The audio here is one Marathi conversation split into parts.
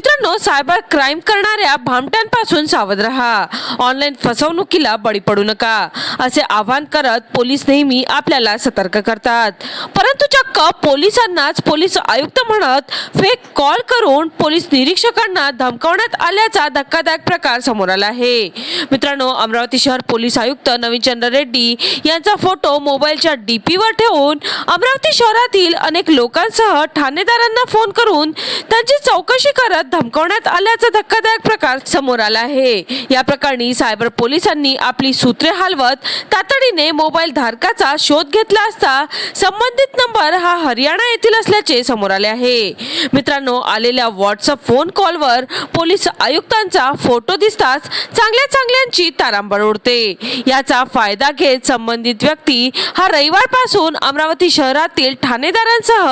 Это मित्रांनो सायबर क्राईम करणाऱ्या भामट्यांपासून सावध राहा. ऑनलाईन फसवणुकीला बळी पडू नका. असे आवाहन करत पोलीस नेहमी आपल्याला सतर्क करतात. परंतु चक्क पोलिसांनाच पोलीस आयुक्त म्हणत फेक कॉल करून पोलीस निरीक्षकांना धमकावण्यात आल्याचा धक्कादायक प्रकार समोर आला आहे. मित्रांनो अमरावती शहर पोलीस आयुक्त नवीनचंद्र रेड्डी यांचा फोटो मोबाईलच्या डीपीवर ठेवून अमरावती शहरातील अनेक लोकांसह ठाणेदारांना फोन करून त्यांची चौकशी करत धमकावण्यात आल्याचा धक्कादायक प्रकार समोर आला आहे. या प्रकरणी सायबर पोलिसांनी आपली सूत्रे हलवत तातडीने मोबाईल धारकाचा शोध घेतला असता संबंधित नंबर हा हरियाणा येथील असल्याचे समोर आले आहे. मित्रांनो आलेल्या व्हॉट्सअप फोन कॉलवर पोलीस आयुक्तांचा फोटो दिसताच चांगल्या चांगल्यांची तारांबळ उडते. याचा फायदा घेत संबंधित व्यक्ती हा रविवारपासून अमरावती शहरातील ठाणेदारांसह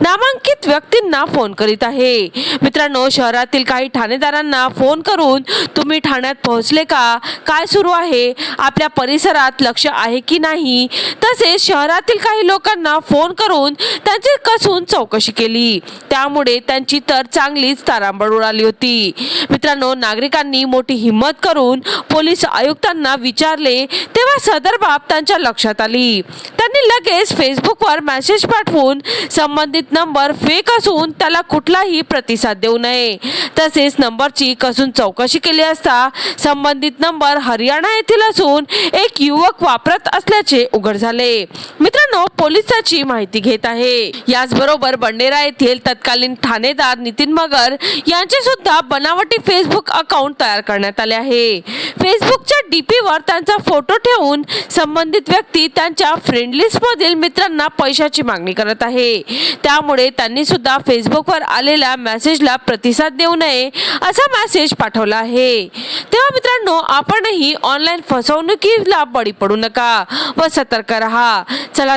नामांकित व्यक्तींना फोन करीत आहे. मित्रांनो शहरातील काही ठाणेदारांना फोन करून तुम्ही ठाण्यात पोहोचले का? काय सुरू आहे? आपल्या परिसरात लक्ष आहे की नाही? तसेच शहरातील काही लोकांना फोन करून त्यांची कसून चौकशी केली. त्यामुळे त्यांची तर चांगलीच तारांबळ उडाली होती. मित्रांनो नागरिकांनी मोठी हिंमत करून पोलीस आयुक्तांना विचारले तेव्हा सदर बाब त्यांच्या लक्षात आली. त्यांनी लगेच फेसबुकवर मेसेज पाठवून संबंधित नंबर फेक असून त्याला कुठलाही प्रतिसाद देऊ नये. तसेच नंबरची कसून चौकशी केली असता संबंधित नंबर हरियाणा येथील असून एक युवक वापरत असल्याचे उघड झाले. मित्र मित्रांनो पोलिसाची माहिती घेत आहे. याचबरोबर बंडेरा येथील तत्कालीन ठाणेदार नितीन मगर यांचे सुद्धा बनावटी फेसबुक अकाउंट तयार करण्यात आले आहे. फेसबुकच्या डीपीवर त्यांचा फोटो ठेवून संबंधित व्यक्ती त्यांच्या फ्रेंड लिस्ट मधील मित्रांना पैशाची मागणी करत आहे. त्यामुळे त्यांनी सुद्धा फेसबुकवर आलेल्या मेसेजला प्रतिसाद देऊ नये असा मेसेज पाठवला आहे. तेव्हा मित्रांनो आपणही ऑनलाईन फसवणुकीला बळी पडू नका व सतर्क राहा. चला